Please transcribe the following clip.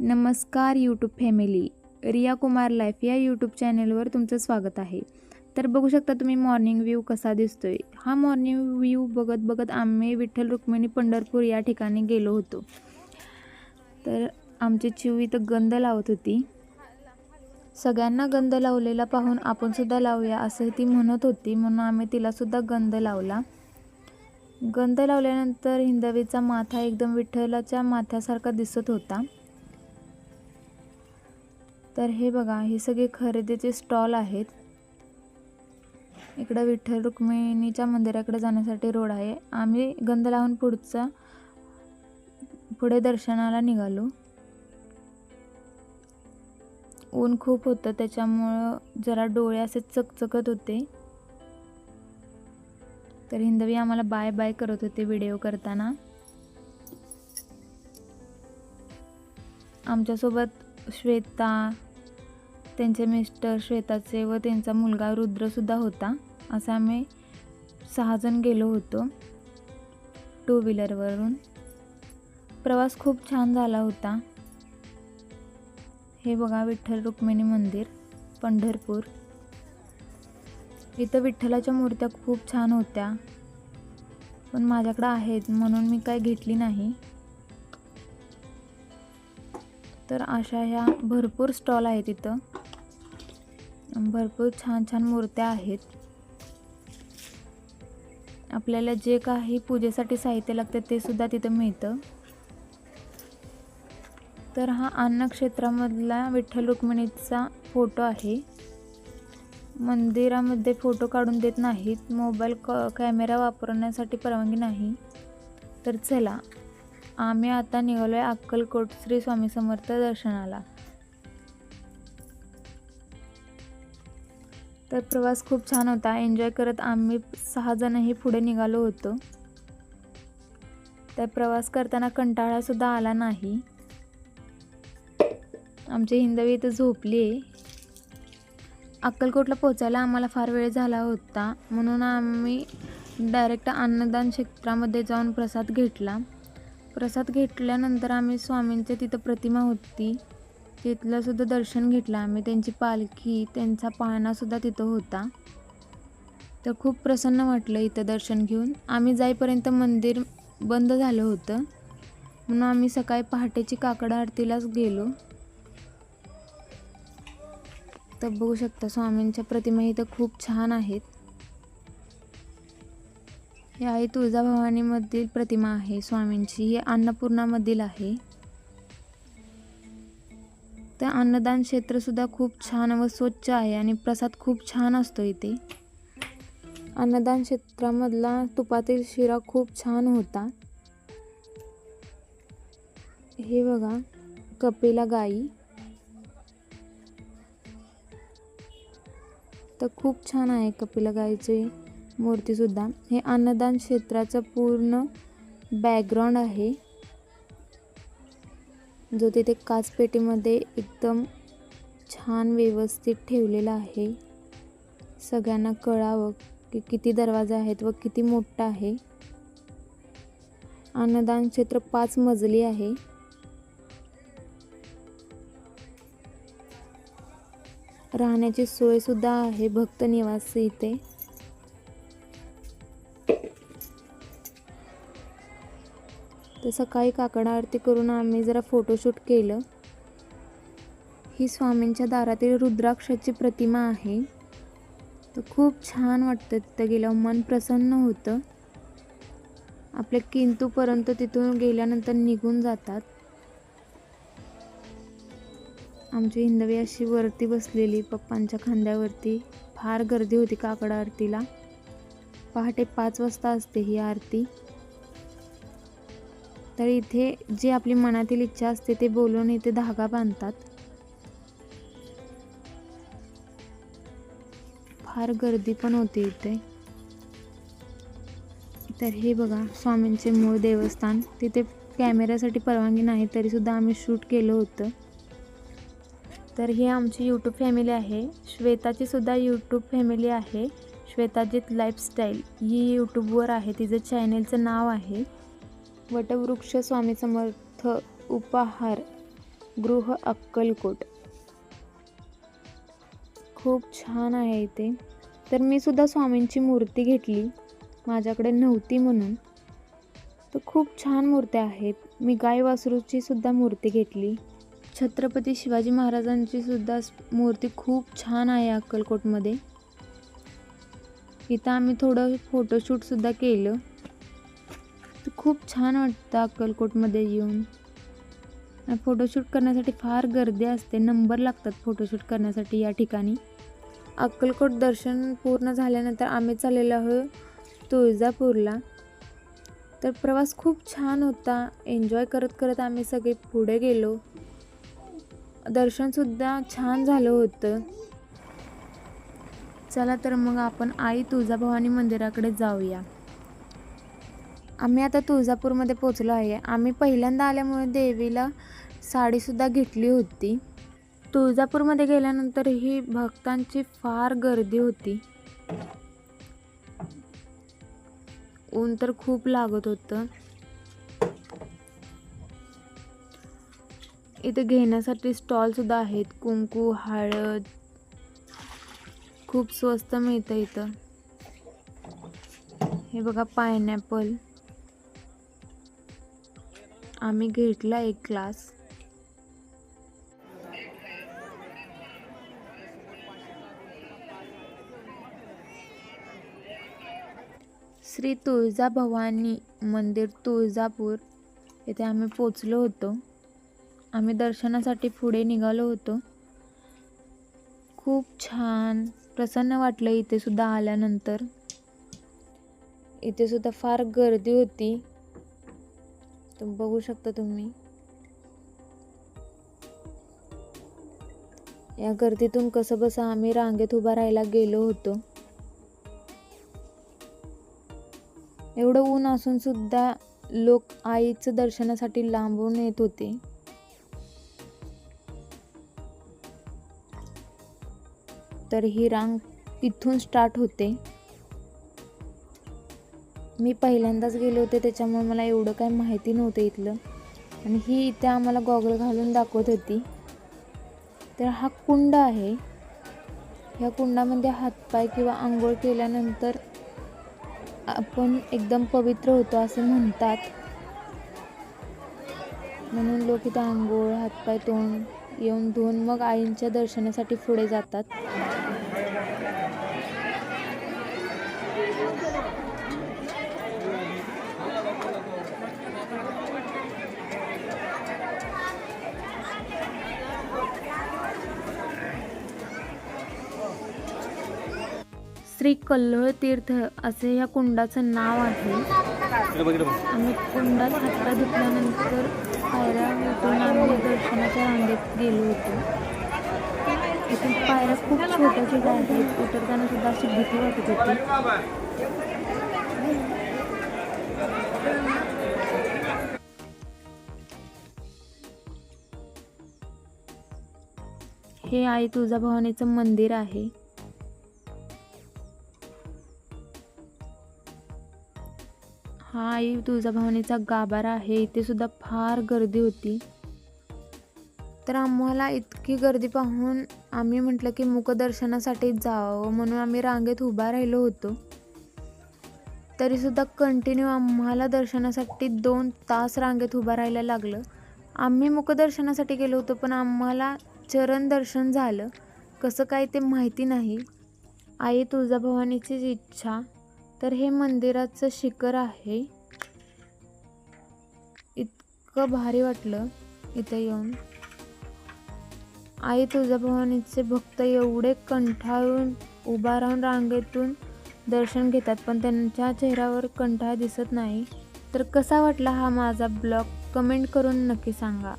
नमस्कार YouTube family Riya Kumar life या YouTube चॅनेलवर तुमचं स्वागत आहे. तर बघू शकता तुम्ही मॉर्निंग व्ह्यू कसा दिसतोय. हा मॉर्निंग व्ह्यू बघत बघत आम्ही विठ्ठल रुक्मिणी पंढरपूर या ठिकाणी गेलो होतो. तर आमची चिव इथं गंध लावत होती. सगळ्यांना गंध लावलेला पाहून आपणसुद्धा लावूया असं ती म्हणत होती म्हणून आम्ही तिलासुद्धा गंध लावला. गंध लावल्यानंतर हिंदवीचा माथा एकदम विठ्ठलाच्या माथ्यासारखा दिसत होता. तर हे बघा हे सगळे खरेदीचे स्टॉल आहेत. इकडं विठ्ठल रुक्मिणीच्या मंदिराकडे जाण्यासाठी रोड आहे. आम्ही गंध लावून पुढचा पुढे दर्शनाला निघालो. ऊन खूप होतं त्याच्यामुळं जरा डोळे असे चकचकत होते. तर हिंदवी आम्हाला बाय बाय करत होते व्हिडिओ करताना. आमच्यासोबत श्वेता त्यांचे मिस्टर श्वेताचे व त्यांचा मुलगा रुद्रसुद्धा होता. असं आम्ही सहाजण गेलो होतो टू व्हीलरवरून प्रवास खूप छान झाला होता. हे बघा विठ्ठल रुक्मिणी मंदिर पंढरपूर. इथं विठ्ठलाच्या मूर्त्या खूप छान होत्या. पण माझ्याकडं आहेत म्हणून मी काय घेतली नाही. तर अशा ह्या भरपूर स्टॉल आहेत इथं. भरपूर छान छान मूर्त्या आहेत. आपल्याला जे काही पूजेसाठी साहित्य लागतं ते सुद्धा तिथं मिळतं. तर हा अन्नक्षेत्रामधला विठ्ठल रुक्मिणीचा फोटो आहे. मंदिरामध्ये फोटो काढून देत नाहीत. मोबाईल क कॅमेरा वापरण्यासाठी परवानगी नाही. तर चला आम्ही आता निघालो आहे अक्कलकोट श्री स्वामी समर्थ दर्शनाला. तर प्रवास खूप छान होता. एन्जॉय करत आम्ही सहाजणही पुढे निघालो होतो. तर प्रवास करताना कंटाळासुद्धा आला नाही. आमची हिंदवी इथं झोपली आहे अक्कलकोटला पोचायला आम्हाला फार वेळ झाला होता. म्हणून आम्ही डायरेक्ट अन्नदान क्षेत्रामध्ये जाऊन प्रसाद घेतला. प्रसाद घेतल्यानंतर आम्ही स्वामींच्या तिथं प्रतिमा होती. तिथलंसुद्धा दर्शन घेतलं आम्ही. त्यांची पालखी त्यांचा पाळणासुद्धा तिथं होता. तर खूप प्रसन्न वाटलं इथं दर्शन घेऊन. आम्ही जाईपर्यंत मंदिर बंद झालं होतं. म्हणून आम्ही सकाळी पहाटेची काकड आरतीलाच गेलो. तर बघू शकता स्वामींच्या प्रतिमा इथं खूप छान आहेत. ही आहे तुळजाभवानीमधील प्रतिमा आहे स्वामींची. ही अन्नपूर्णामधील आहे. तर अन्नदान क्षेत्रसुद्धा खूप छान व स्वच्छ आहे आणि प्रसाद खूप छान असतो इथे. अन्नदान क्षेत्रामधला तुपातील शिरा खूप छान होता. हे बघा कपिला गाई. तर खूप छान आहे कपिला गाईचे. मूर्तीसुद्धा. हे अन्नदान क्षेत्राचं पूर्ण बॅकग्राऊंड आहे. जो तिथे काचपेटीमध्ये एकदम छान व्यवस्थित ठेवलेला आहे. सगळ्यांना कळावं की किती दरवाजे आहेत व किती मोठा आहे. अन्नदान क्षेत्र पाच मजली आहे. राहण्याची सोयसुद्धा आहे भक्त निवास इथे. तर सकाळी काकडा आरती करून आम्ही जरा फोटोशूट केलं. ही स्वामींच्या दारातील रुद्राक्षाची प्रतिमा आहे. तर खूप छान वाटतं तिथं गेल्यावर मन प्रसन्न होतं. आपल्या किंतूपर्यंत तिथून गेल्यानंतर निघून जातात. आमची हिंदवी अशी वरती बसलेली पप्पांच्या खांद्यावरती फार गर्दी होती काकड आरतीला. पहाटे पाच वाजता असते ही आरती. तर इथे जी आपली मनातील इच्छा असते ते बोलून इथे धागा बांधतात. फार गर्दी पण होती इथे. तर हे बघा स्वामींचे मूळ देवस्थान. तिथे कॅमेऱ्यासाठी परवानगी नाही तरीसुद्धा आम्ही शूट केलं होतं. तर हे आमची यूट्यूब फॅमिली आहे. श्वेताची सुद्धा यूट्यूब फॅमिली आहे. श्वेताजीत लाईफस्टाईल ही यूट्यूबवर आहे. तिचं चॅनेलचं नाव आहे. वटवृक्ष स्वामी समर्थ उपाहार गृह अक्कलकोट. खूप छान आहे इथे. तर मी सुद्धा स्वामींची मूर्ती घेतली. माझ्याकडे नव्हती म्हणून. तर खूप छान मूर्त्या आहेत. मी गाय वासरूची सुद्धा मूर्ती घेतली. छत्रपती शिवाजी महाराजांची सुद्धा मूर्ती खूप छान आहे अक्कलकोटमध्ये. इथं आम्ही थोडं फोटोशूटसुद्धा केलं. खूप छान वाटतं अक्कलकोटमध्ये येऊन. फोटोशूट करण्यासाठी फार गर्दी असते. नंबर लागतात फोटोशूट करण्यासाठी या ठिकाणी. अक्कलकोट दर्शन पूर्ण झाल्यानंतर आम्ही चाललेलो आहोत तुळजापूरला. तर प्रवास खूप छान होता. एन्जॉय करत करत आम्ही सगळे पुढे गेलो. दर्शनसुद्धा छान झालं होतं. चला तर मग आपण आई तुळजाभवानी मंदिराकडे जाऊया. आम्ही आता तुळजापूरमध्ये पोचलो आहे. आम्ही पहिल्यांदा आल्यामुळे देवीला साडीसुद्धा घेतली होती. तुळजापूरमध्ये गेल्यानंतर ही भक्तांची फार गर्दी होती. ऊन तर खूप लागत होतं. इथे घेण्यासाठी स्टॉलसुद्धा आहेत. कुंकू हळद. खूप स्वस्त मिळतं इथं. हे बघा पायनॅपल. आम्ही घेतला एक ग्लास. श्री तुळजाभवानी मंदिर तुळजापूर येथे आम्ही पोचलो होतो. आम्ही दर्शनासाठी पुढे निघालो होतो. खूप छान प्रसन्न वाटलं इथे सुद्धा आल्यानंतर. इथे सुद्धा फार गर्दी होती. तुम बघू शकता तुम्ही. या गर्दीतून कसं बसं आम्ही रांगेत उभा राहायला गेलो होतो. एवढं ऊन असून सुद्धा लोक आईचं दर्शनासाठी लांबून येत होते. तर ही रांग तिथून स्टार्ट होते. मी पहिल्यांदाच गेले होते त्याच्यामुळे मला एवढं काय माहिती नव्हतं इथलं. आणि ही इथे आम्हाला गॉगल घालून दाखवत होती. तर हा कुंड आहे. ह्या कुंडामध्ये हातपाय किंवा आंघोळ केल्यानंतर आपण एकदम पवित्र होतो असे म्हणतात. म्हणून लोक इथं आंघोळ हातपाय तोंड येऊन धुवून मग आईंच्या दर्शनासाठी पुढे जातात. श्री कल्लोळ तीर्थ असे या कुंडाचं नाव आहे. आम्ही कुंडात हातपाय धुतल्यानंतर पायऱ्या उतरून आम्ही दर्शनाच्या रांगेत गेलो होतो. इथून पायऱ्या खूप छोट्या छोट्या आहेत उतरताना सुद्धा अशी भीती वाटत होती. हे आई तुळजाभवानीचं मंदिर आहे. हा आई तुळजाभवानीचा गाभारा आहे. इथे सुद्धा फार गर्दी होती. तर आम्हाला इतकी गर्दी पाहून आम्ही म्हटलं की मुखदर्शनासाठी जावं म्हणून आम्ही रांगेत उभा राहिलो होतो. तरीसुद्धा कंटिन्यू आम्हाला दर्शनासाठी दोन तास रांगेत उभा राहायला लागलं. आम्ही मुखदर्शनासाठी गेलो होतो पण आम्हाला चरण दर्शन झालं. कसं काय ते माहिती नाही. आई तुळजाभवानीचीच इच्छा. तर हे मंदिराचं शिखर आहे. इतकं भारी वाटलं इथं येऊन. आई तुळजाभवानीचे भक्त एवढे कंठाळून उभा राहून रांगेतून दर्शन घेतात पण त्यांच्या चेहऱ्यावर कंटाळा दिसत नाही. तर कसा वाटला हा माझा ब्लॉग? कमेंट करून नक्की सांगा.